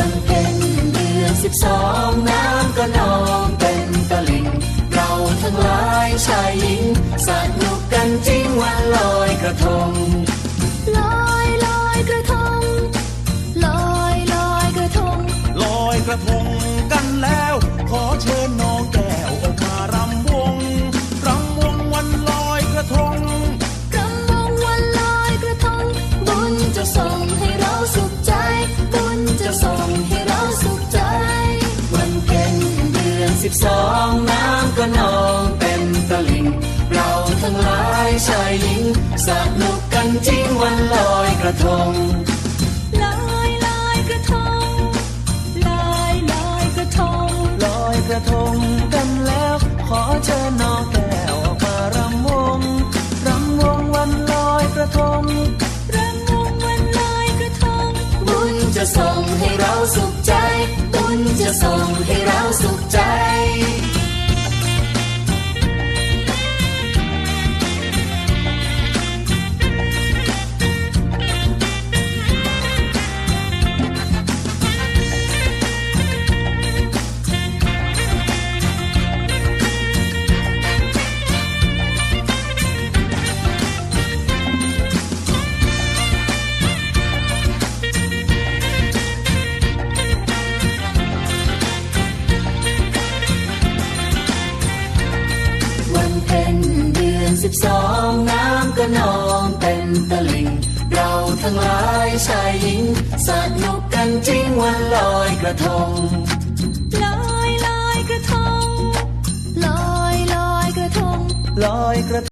วันเพ็ญเดือนสิบสองน้ำก็นองเป็นตะลิ่งเราทั้งหลายชายหญิงสานุกกันจริงวันลอยกระทง สิบสองน้ำก็นองเต็มตลิ่งเราทั้งหลายชายหญิงสนุกกันจริงวันลอยกระทงลอยลอยกระทงลอยลอยกระทงลอยกระทงกันแล้วขอเชิญน้องแก้วออกมารำวงรำวงวันลอยกระทงรำวงวันลอยกระทงบุญจะส่งให้เราสุขใจบุ ญจะส่งให้เราสุขใจ เป็นเดือนสิบสองน้ำก็นองเต็มตลิ่ง เราทั้งหลายชายหญิงสนุกกันจริงวันลอยกระทงลอยลอยกระทงลอยลอยกระทงลอยกระท